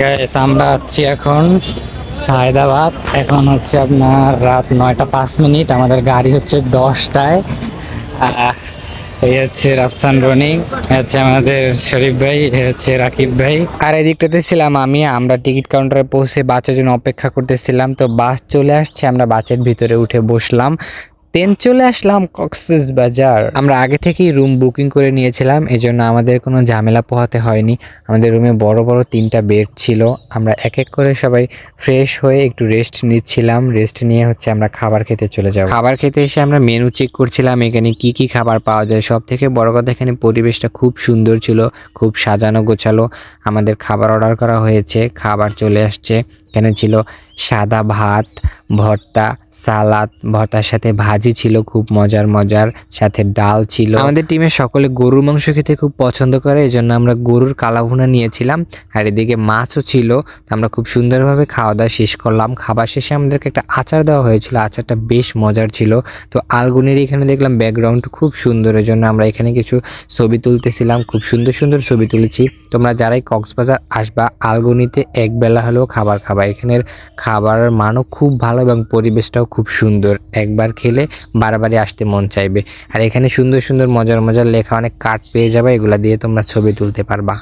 Gas আমরা আছি এখন সায়দাবাদ। এখন হচ্ছে আপনার রাত নয়টা পাঁচ মিনিট। আমাদের গাড়ি হচ্ছে দশটায়। এই হচ্ছে রাফসান রনি হচ্ছে আমাদের শরীফ ভাই হচ্ছে রাকিব ভাই। আর এই দিকটাতে ছিলাম আমি, আমরা টিকিট কাউন্টারে পৌঁছে বাসের জন্য অপেক্ষা করতেছিলাম। তো বাস চলে আসছে, আমরা বাসের ভিতরে উঠে বসলাম। ট্রেন চলে আসলাম কক্সেস বাজার আমরা আগে থেকেই রুম বুকিং করে নিয়েছিলাম, এজন্য আমাদের কোনো ঝামেলা পোহাতে হয়নি। আমাদের রুমে বড় বড় তিনটা বেড ছিল। আমরা এক এক করে সবাই ফ্রেশ হয়ে একটু রেস্ট নিচ্ছিলাম। রেস্ট নিয়ে হচ্ছে আমরা খাবার খেতে চলে যাব। খাবার খেতে এসে আমরা মেনু চেক করছিলাম, এখানে কি কি খাবার পাওয়া যায়। সব থেকে বড় কথা, এখানে পরিবেশটা খুব সুন্দর ছিল, খুব সাজানো গোছালো। আমাদের খাবার অর্ডার করা হয়েছে, খাবার চলে আসছে। এখানে ছিল সাদা ভাত, ভর্তা, সালাদ। ভর্তার সাথে ভাজি ছিল, খুব মজার মজার। সাথে ডাল ছিল। আমাদের টিমে সকলে গরুর মাংস খেতে খুব পছন্দ করে এই জন্য আমরা গরুর কালাভুনা নিয়েছিলাম। আর এদিকে মাছও ছিল আমরা খুব সুন্দরভাবে খাওয়া দাওয়া শেষ করলাম। খাবার শেষে আমাদেরকে একটা আচার দেওয়া হয়েছিল, আচারটা বেশ মজার ছিল। তো আলগুনির এখানে দেখলাম ব্যাকগ্রাউন্ড খুব সুন্দর এই জন্য আমরা এখানে কিছু ছবি তুলতেছিলাম, খুব সুন্দর সুন্দর ছবি তুলেছি। তোমরা যারাই কক্সবাজার আসবা, আলগুনিতে এক বেলা হলেও খাবার খাবা। এখানের খাবারের মানও খুব ভালো এবং পরিবেশটাও খুব সুন্দর। একবার খেলে বারবারই আসতে মন চাইবে। আর এখানে সুন্দর সুন্দর মজার মজার লেখা অনেক কার্ড পেয়ে যাবে, এগুলা দিয়ে তোমরা ছবি তুলতে পারবা।